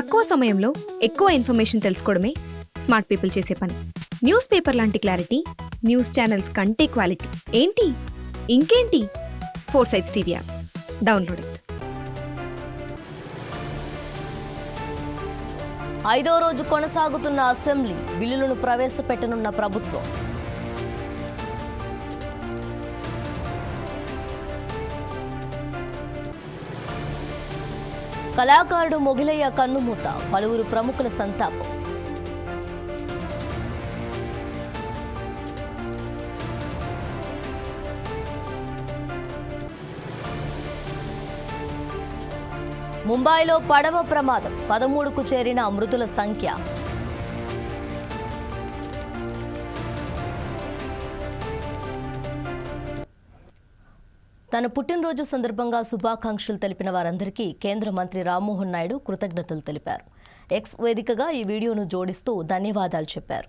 తక్కువ సమయంలో ఎక్కువ ఇన్ఫర్మేషన్ తెలుసుకోవడమే స్మార్ట్ పీపుల్ చేసే పని. న్యూస్ పేపర్ లాంటి క్లారిటీ న్యూస్ ఛానల్స్ కంటే క్వాలిటీ. ఏంటి? ఇంకేంటి? Four sides TV app. Download it. ఐదో రోజు కొనసాగుతున్న అసెంబ్లీ బిల్లులను ప్రవేశపెట్టనున్న ప్రభుత్వం. కళాకారుడు మొగిలయ్య కన్నుమూత పలువురు ప్రముఖుల సంతాపం. ముంబైలో పడవ ప్రమాదం పదమూడుకు చేరిన మృతుల సంఖ్య. తన పుట్టినరోజు సందర్భంగా శుభాకాంక్షలు తెలిపిన వారందరికీ కేంద్ర మంత్రి రామ్మోహన్ నాయుడు కృతజ్ఞతలు తెలిపారు. ఎక్స్ వేదికగా ఈ వీడియోను జోడిస్తూ ధన్యవాదాలు చెప్పారు.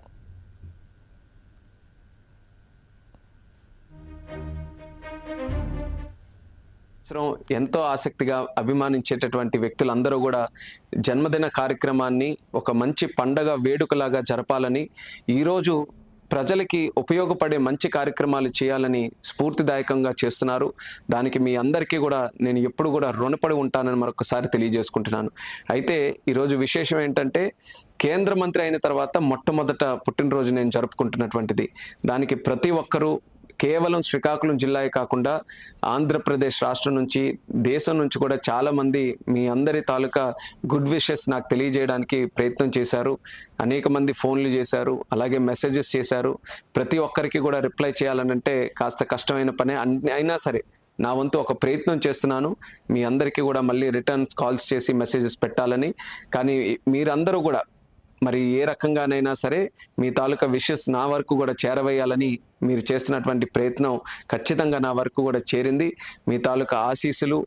ఎంతో ఆసక్తిగా అభిమానించేటటువంటి వ్యక్తులందరూ కూడా జన్మదిన కార్యక్రమాన్ని ఒక మంచి పండగ వేడుకలాగా జరపాలని ఈరోజు ప్రజలకి ఉపయోగపడే మంచి కార్యక్రమాలు చేయాలని స్ఫూర్తిదాయకంగా చేస్తున్నారు. దానికి మీ అందరికీ కూడా నేను ఎప్పుడు కూడా రుణపడి ఉంటానని మరొకసారి తెలియజేసుకుంటున్నాను. అయితే ఈరోజు విశేషం ఏంటంటే కేంద్ర మంత్రి అయిన తర్వాత మొట్టమొదట పుట్టినరోజు నేను జరుపుకుంటున్నటువంటిది. దానికి ప్రతి ఒక్కరూ కేవలం శ్రీకాకుళం జిల్లాయే కాకుండా ఆంధ్రప్రదేశ్ రాష్ట్రం నుంచి దేశం నుంచి కూడా చాలా మంది మీ అందరి తాలూకా గుడ్ విషెస్ నాకు తెలియజేయడానికి ప్రయత్నం చేశారు. అనేక మంది ఫోన్లు చేశారు అలాగే మెసేజెస్ చేశారు. ప్రతి ఒక్కరికి కూడా రిప్లై చేయాలనంటే కాస్త కష్టమైన పనే. అన్ని- అయినా సరే నా వంతు ఒక ప్రయత్నం చేస్తున్నాను. మీ అందరికీ కూడా మళ్ళీ రిటర్న్స్ కాల్స్ చేసి మెసేజెస్ పెట్టాలని. కానీ మీరందరూ కూడా మరి ఏ రకంగానైనా సరే మీ తాలూకా విషెస్ నా వరకు కూడా చేరవేయాలని మీరు చేస్తున్నటువంటి ప్రయత్నం ఖచ్చితంగా నా వరకు కూడా చేరింది. మీ తాలూకా ఆశీస్సులు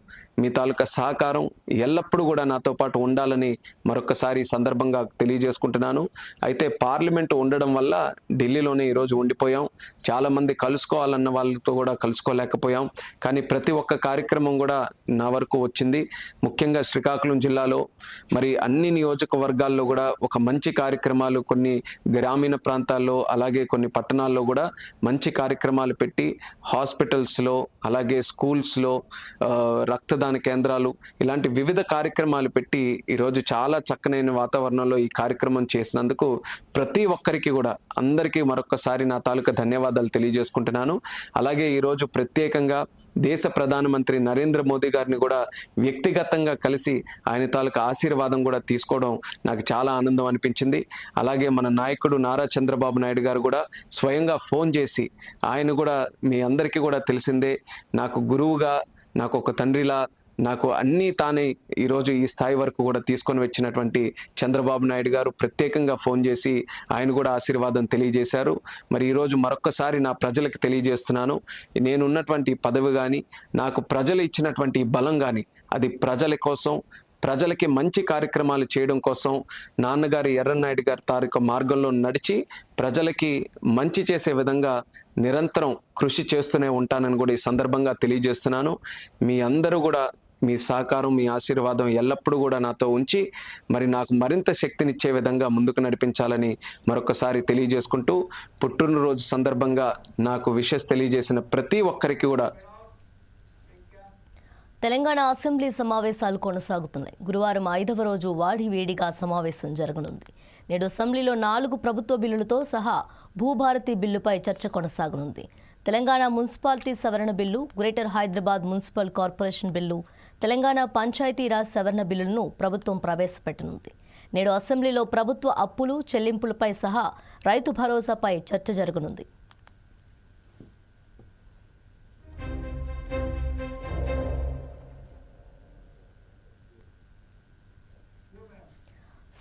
మీ తాలూకా సహకారం ఎల్లప్పుడూ కూడా నాతో పాటు ఉండాలని మరొకసారి సందర్భంగా తెలియజేసుకుంటున్నాను. అయితే పార్లమెంట్ ఉండడం వల్ల ఢిల్లీలోనే ఈరోజు ఉండిపోయాం. చాలామంది కలుసుకోవాలన్న వాళ్ళతో కూడా కలుసుకోలేకపోయాం. కానీ ప్రతి ఒక్క కార్యక్రమం కూడా నా వరకు వచ్చింది. ముఖ్యంగా శ్రీకాకుళం జిల్లాలో మరి అన్ని నియోజకవర్గాల్లో కూడా ఒక మంచి కార్యక్రమాలు కొన్ని గ్రామీణ ప్రాంతాల్లో అలాగే కొన్ని పట్టణాల్లో కూడా మంచి కార్యక్రమాలు పెట్టి హాస్పిటల్స్లో అలాగే స్కూల్స్లో రక్తదాన కేంద్రాలు ఇలాంటి వివిధ కార్యక్రమాలు పెట్టి ఈరోజు చాలా చక్కనైన వాతావరణంలో ఈ కార్యక్రమం చేసినందుకు ప్రతి ఒక్కరికి కూడా అందరికీ మరొకసారి నా తాలూకా ధన్యవాదాలు తెలియజేసుకుంటున్నాను. అలాగే ఈరోజు ప్రత్యేకంగా దేశ ప్రధానమంత్రి నరేంద్ర మోదీ గారిని కూడా వ్యక్తిగతంగా కలిసి ఆయన తాలూకా ఆశీర్వాదం కూడా తీసుకోవడం నాకు చాలా ఆనందం అనిపించింది. అలాగే మన నాయకుడు నారా చంద్రబాబు నాయుడు గారు కూడా స్వయంగా ఫోన్ చేసి ఆయన కూడా మీ అందరికీ కూడా తెలిసిందే నాకు గురువుగా నాకు ఒక తండ్రిలా నాకు అన్నీ తానే ఈరోజు ఈ స్థాయి వరకు కూడా తీసుకొని వచ్చినటువంటి చంద్రబాబు నాయుడు గారు ప్రత్యేకంగా ఫోన్ చేసి ఆయన కూడా ఆశీర్వాదం తెలియజేశారు. మరి ఈరోజు మరొక్కసారి నా ప్రజలకు తెలియజేస్తున్నాను. నేను ఉన్నటువంటి పదవి కానీ నాకు ప్రజలు ఇచ్చినటువంటి బలం కానీ అది ప్రజల కోసం ప్రజలకి మంచి కార్యక్రమాలు చేయడం కోసం నాన్నగారి ఎర్రనాయుడు గారి తారీఖు మార్గంలో నడిచి ప్రజలకి మంచి చేసే విధంగా నిరంతరం కృషి చేస్తూనే ఉంటానని కూడా ఈ సందర్భంగా తెలియజేస్తున్నాను. మీ అందరూ కూడా మీ సహకారం మీ ఆశీర్వాదం ఎల్లప్పుడూ కూడా నాతో ఉంచి మరి నాకు మరింత శక్తినిచ్చే విధంగా ముందుకు నడిపించాలని మరొకసారి తెలియజేసుకుంటూ పుట్టినరోజు సందర్భంగా నాకు విషెస్ తెలియజేసిన ప్రతి ఒక్కరికి కూడా తెలంగాణ అసెంబ్లీ సమావేశాలు కొనసాగుతున్నాయి. గురువారం ఐదవ రోజు వాడి వేడిగా సమావేశం జరగనుంది. నేడు అసెంబ్లీలో నాలుగు ప్రభుత్వ బిల్లులతో సహా భూభారతి బిల్లుపై చర్చ కొనసాగనుంది. తెలంగాణ మున్సిపాలిటీ సవరణ bill greater Hyderabad municipal corporation bill Telangana Panchayati Raj సవరణ బిల్లులను ప్రభుత్వం ప్రవేశపెట్టనుంది. నేడు అసెంబ్లీలో ప్రభుత్వ అప్పులు చెల్లింపులపై సహా రైతు భరోసాపై చర్చ జరగనుంది.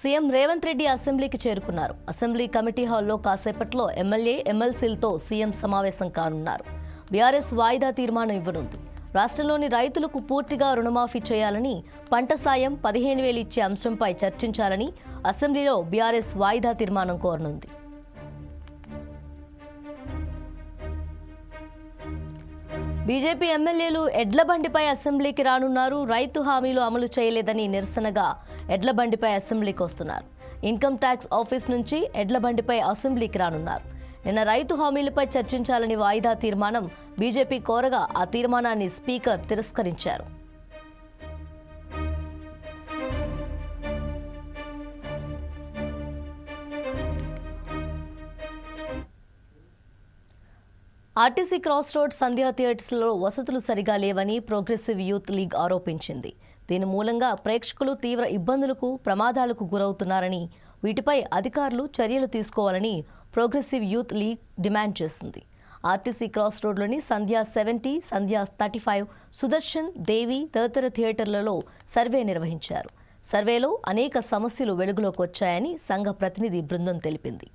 సీఎం రేవంత్ రెడ్డి అసెంబ్లీకి చేరుకున్నారు. అసెంబ్లీ కమిటీ హాల్లో కాసేపట్లో ఎమ్మెల్యే ఎమ్మెల్సీలతో సీఎం సమావేశం కానున్నారు. బీఆర్ఎస్ వాయిదా తీర్మానం ఇవ్వనుంది. రాష్ట్రంలోని రైతులకు పూర్తిగా రుణమాఫీ చేయాలని పంట సాయం పదిహేను వేలు ఇచ్చే అంశంపై చర్చించాలని అసెంబ్లీలో బీఆర్ఎస్ వాయిదా తీర్మానం కోరనుంది. బీజేపీ ఎమ్మెల్యేలు ఎడ్ల బండిపై అసెంబ్లీకి రానున్నారు. రైతు హామీలు అమలు చేయలేదని నిరసనగా ఎడ్ల బండిపై అసెంబ్లీకి వస్తున్నారు. ఇన్కమ్ ట్యాక్స్ ఆఫీస్ నుంచి ఎడ్ల బండిపై అసెంబ్లీకి రానున్నారు. నిన్న రైతు హామీలపై చర్చించాలని వాయిదా తీర్మానం బీజేపీ కోరగా ఆ తీర్మానాన్ని స్పీకర్ తిరస్కరించారు. ఆర్టీసీ క్రాస్ రోడ్ సంధ్యా థియేటర్స్లో వసతులు సరిగా లేవని ప్రోగ్రెసివ్ యూత్ లీగ్ ఆరోపించింది. దీని మూలంగా ప్రేక్షకులు తీవ్ర ఇబ్బందులకు ప్రమాదాలకు గురవుతున్నారని వీటిపై అధికారులు చర్యలు తీసుకోవాలని ప్రోగ్రెసివ్ యూత్ లీగ్ డిమాండ్ చేసింది. ఆర్టీసీ క్రాస్ రోడ్లోని Sandhya seventy Sandhya thirty five Sudarshan Devi తదితర థియేటర్లలో సర్వే నిర్వహించారు. సర్వేలో అనేక సమస్యలు వెలుగులోకి వచ్చాయని సంఘ ప్రతినిధి బృందం తెలిపింది.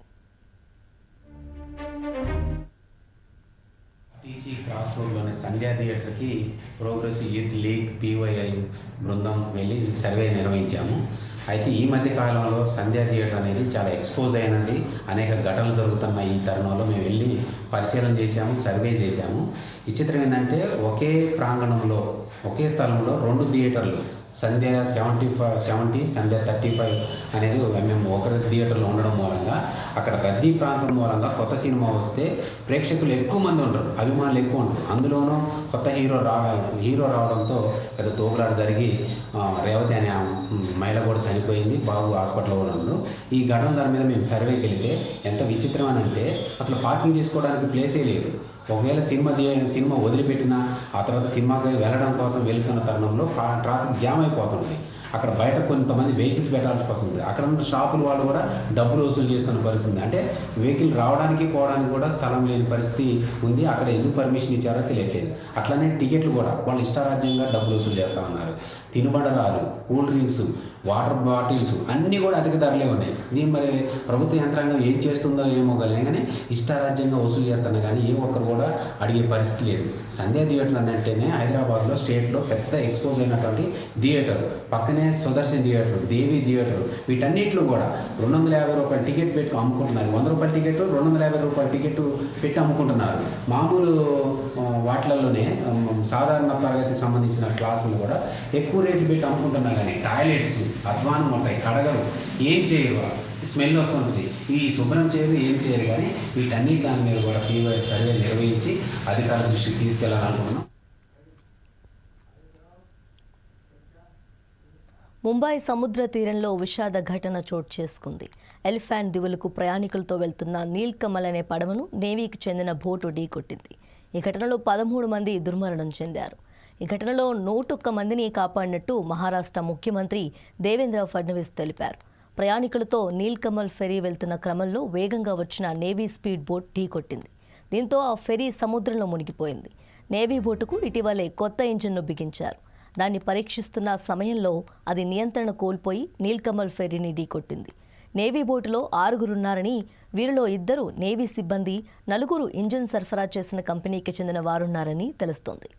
టీసీ క్రాస్ రోడ్లోని సంధ్యా థియేటర్కి ప్రోగ్రెసివ్ యూత్ లీగ్ పీవైఎల్ బృందం వెళ్ళి సర్వే నిర్వహించాము. అయితే ఈ మధ్య కాలంలో సంధ్యా థియేటర్ అనేది చాలా ఎక్స్పోజ్ అయినది. అనేక ఘటనలు జరుగుతున్న ఈ తరుణంలో. మేము వెళ్ళి పరిశీలన చేశాము సర్వే చేశాము. విచిత్రం ఏంటంటే ఒకే ప్రాంగణంలో ఒకే స్థలంలో రెండు థియేటర్లు Sandhya seventy five seventy Sandhya thirty five అనేది మేము ఒకరి థియేటర్లో ఉండడం మూలంగా అక్కడ రద్దీ ప్రాంతం మూలంగా కొత్త సినిమా వస్తే ప్రేక్షకులు ఎక్కువ మంది ఉండరు అభిమానులు ఎక్కువ ఉంటారు అందులోనూ కొత్త హీరో రా హీరో రావడంతో పెద్ద తోపులాట జరిగి రేవతి అనే మహిళ కూడా చనిపోయింది. బాబు హాస్పిటల్లో కూడా ఉన్నారు ఈ ఘటన దాని మీద మేము సర్వేకి వెళితే ఎంత విచిత్రం అని అంటే అసలు పార్కింగ్ చేసుకోవడానికి ప్లేసే లేదు. ఒకవేళ సినిమా ది- సినిమా వదిలిపెట్టినా ఆ తర్వాత సినిమాకి వెళ్ళడం కోసం వెళ్తున్న తరుణంలో ట్రాఫిక్ జామ్ అయిపోతుంది అక్కడ బయట కొంతమంది వెహికల్స్ పెట్టాల్సి వస్తుంది అక్కడ ఉన్న షాపుల వాళ్ళు కూడా డబ్బులు వసూలు చేస్తున్న పరిస్థితి అంటే వెహికల్ రావడానికి పోవడానికి కూడా స్థలం లేని పరిస్థితి ఉంది. అక్కడ ఎందుకు పర్మిషన్ ఇచ్చారో తెలియట్లేదు. అట్లనే టికెట్లు కూడా వాళ్ళు ఇష్టారాజ్యంగా డబ్బులు వసూలు చేస్తూ ఉన్నారు. తినుబండరాలు కూల్ డ్రింక్స్ వాటర్ బాటిల్స్ అన్నీ కూడా అధిక ధరలే ఉన్నాయి. దీని మరి ప్రభుత్వ యంత్రాంగం ఏం చేస్తుందో ఏమో కానీ కానీ ఇష్టారాజ్యంగా వసూలు చేస్తున్నా కానీ ఏ ఒక్కరు కూడా అడిగే పరిస్థితి లేదు. సంధ్యా థియేటర్ అని హైదరాబాద్లో స్టేట్లో పెద్ద ఎక్స్పోజ్ అయినటువంటి థియేటర్. పక్కనే సుదర్శన్ థియేటర్ దేవి థియేటర్. వీటన్నిటిలో కూడా రెండు వందల యాభై రూపాయల టికెట్ పెట్టి అమ్ముకుంటున్నారు. వంద రూపాయల టికెట్ రెండు వందల యాభై రూపాయల టికెట్ పెట్టి అమ్ముకుంటున్నారు. మామూలు వాటిలలోనే సాధారణ తరగతి సంబంధించిన క్లాసులు కూడా ఎక్కువ రేటు పెట్టి అమ్ముకుంటున్నా కానీ టాయిలెట్స్ అధ్వానం ఉంటాయి కడగలు ఏం చేయరు స్మెల్ వస్తుంటుంది. ఈ శుభ్రం చేయరు ఏం చేయరు కానీ వీటన్నిటి దాని మీద కూడా ఫీవర్ సర్వే నిర్వహించి అధికారుల దృష్టికి తీసుకెళ్ళాలనుకుంటున్నాం. ముంబై సముద్ర తీరంలో విషాద ఘటన చోటు చేసుకుంది. ఎలిఫాంట్ దివులకు ప్రయాణికులతో వెళ్తున్న నీల్ కమల్ అనే పడవను నేవీకి చెందిన బోటు ఢీకొట్టింది. ఈ ఘటనలో పదమూడు మంది దుర్మరణం చెందారు. ఈ ఘటనలో నూటొక్క మందిని కాపాడినట్టు మహారాష్ట్ర ముఖ్యమంత్రి దేవేంద్ర ఫడ్నవీస్ తెలిపారు. ప్రయాణికులతో నీల్కమల్ ఫెరీ వెళ్తున్న క్రమంలో వేగంగా వచ్చిన నేవీ స్పీడ్ బోట్ ఢీకొట్టింది దీంతో ఆ ఫెరీ సముద్రంలో మునిగిపోయింది. నేవీ బోటుకు ఇటీవలే కొత్త ఇంజిన్ను బిగించారు. దాన్ని పరీక్షిస్తున్న సమయంలో అది నియంత్రణ కోల్పోయి నీల్కమల్ ఫెర్రీని ఢీకొట్టింది నేవీ బోటులో ఆరుగురున్నారని వీరిలో ఇద్దరు నేవీ సిబ్బంది నలుగురు ఇంజిన్ సరఫరా చేసిన కంపెనీకి చెందిన వారున్నారని తెలుస్తోంది.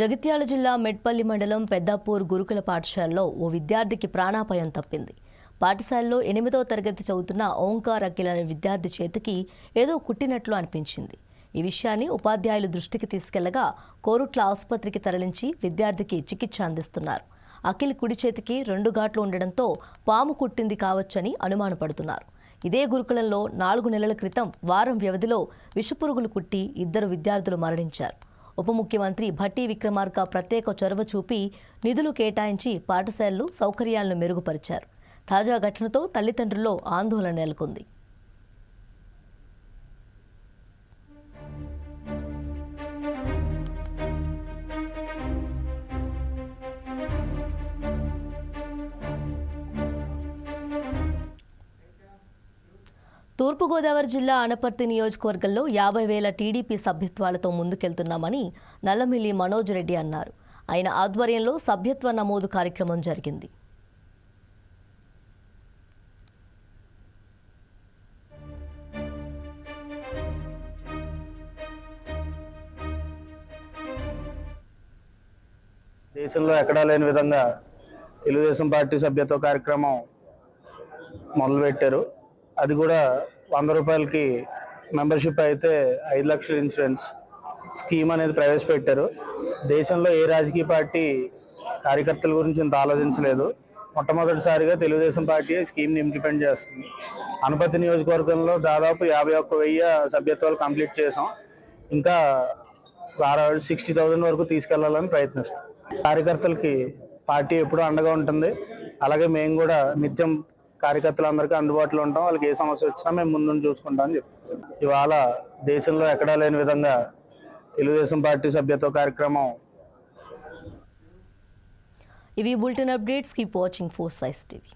జగిత్యాల జిల్లా మెట్పల్లి మండలం పెద్దాపూర్ గురుకుల పాఠశాలలో ఓ విద్యార్థికి ప్రాణాపాయం తప్పింది. పాఠశాలలో ఎనిమిదవ తరగతి చదువుతున్న ఓంకార్ అఖిల్ అనే విద్యార్థి చేతికి ఏదో కుట్టినట్లు అనిపించింది. ఈ విషయాన్ని ఉపాధ్యాయులు దృష్టికి తీసుకెళ్ళగా కోరుట్ల ఆసుపత్రికి తరలించి విద్యార్థికి చికిత్స అందిస్తున్నారు. అఖిల్ కుడి చేతికి రెండు ఘాట్లు ఉండడంతో పాము కుట్టింది కావచ్చని అనుమానపడుతున్నారు. ఇదే గురుకులంలో నాలుగు నెలల క్రితం వారం వ్యవధిలో విషపురుగులు కుట్టి ఇద్దరు విద్యార్థులు మరణించారు. ఉప ముఖ్యమంత్రి భట్టి విక్రమార్క ప్రత్యేక చొరవ చూపి నిధులు కేటాయించి పాఠశాలలు సౌకర్యాలను మెరుగుపరిచారు. తాజా ఘటనతో తల్లిదండ్రుల్లో ఆందోళన నెలకొంది. తూర్పుగోదావరి జిల్లా అనపర్తి నియోజకవర్గంలో యాభై వేల టీడీపీ సభ్యత్వాలతో ముందుకెళ్తున్నామని నల్లమిల్లి మనోజ్ రెడ్డి అన్నారు. ఆయన ఆధ్వర్యంలో సభ్యత్వ నమోదు కార్యక్రమం జరిగింది. దేశంలో ఎక్కడా లేని విధంగా తెలుగుదేశం పార్టీ సభ్యత్వ కార్యక్రమం మొదలుపెట్టారు. అది కూడా వంద రూపాయలకి మెంబర్షిప్ అయితే ఐదు లక్షల ఇన్సూరెన్స్ స్కీమ్ అనేది ప్రవేశపెట్టారు. దేశంలో ఏ రాజకీయ పార్టీ కార్యకర్తల గురించి ఇంత ఆలోచించలేదు. మొట్టమొదటిసారిగా తెలుగుదేశం పార్టీ స్కీమ్ని ఇంప్లిమెంట్ చేస్తుంది. అనుపతి నియోజకవర్గంలో దాదాపు యాభై ఒక్క వెయ్యి సభ్యత్వాలు కంప్లీట్ చేసాం ఇంకా సిక్స్టీ థౌజండ్ వరకు తీసుకెళ్ళాలని ప్రయత్నిస్తాం. కార్యకర్తలకి పార్టీ ఎప్పుడూ అండగా ఉంటుంది. అలాగే మేము కూడా నిత్యం కార్యకర్తలందరికీ అందుబాటులో ఉంటాం. వాళ్ళకి ఏ సమస్య వచ్చినా మేము ముందు చూసుకుంటాం అని చెప్పి ఇవాళ దేశంలో ఎక్కడా లేని విధంగా తెలుగుదేశం పార్టీ సభ్యత్వ కార్యక్రమం ఇవి bulletin updates. Keep watching four size TV.